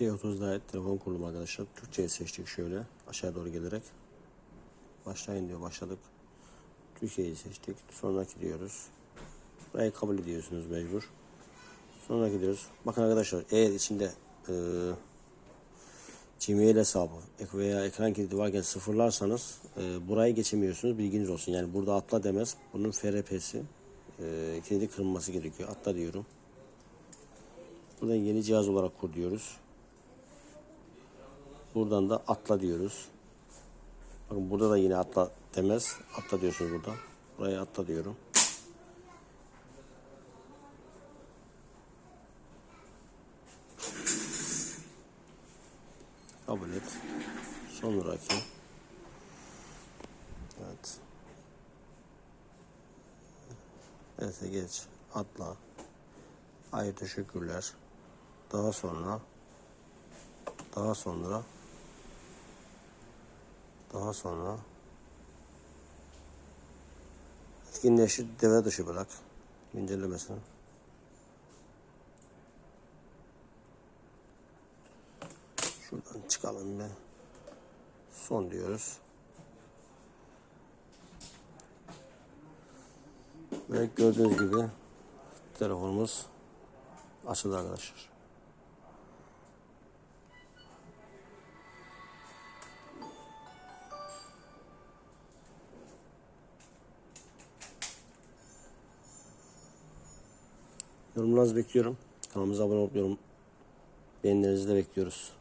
P30'da ait telefon kurdum arkadaşlar. Türkçe'yi seçtik şöyle aşağı doğru gelerek. Başlayın diyor başladık. Türkiye'yi seçtik. Sonraki diyoruz. Burayı kabul ediyorsunuz mecbur. Sonraki diyoruz. Bakın arkadaşlar eğer içinde e, Gmail hesabı veya ekran kilidi varken sıfırlarsanız e, burayı geçemiyorsunuz. Bilginiz olsun. Yani burada atla demez. Bunun FRP'si e, kilidi kırılması gerekiyor. Atla diyorum. Buradan yeni cihaz olarak kur diyoruz. Buradan da atla diyoruz. Bakın burada da yine atla demez. Atla diyorsunuz burada. Buraya atla diyorum. Kabul et. Sonraki. Evet. Evet geç. Atla. Hayır teşekkürler. Daha sonra daha sonra daha sonra etkinleşir deve dışı bırak güncellemesini. Şuradan çıkalım be. Son diyoruz. Ve gördüğünüz gibi telefonumuz açıldı arkadaşlar. Yorumlarınızı bekliyorum. Kanalımıza abone olup yorum beğenilerinizi de bekliyoruz.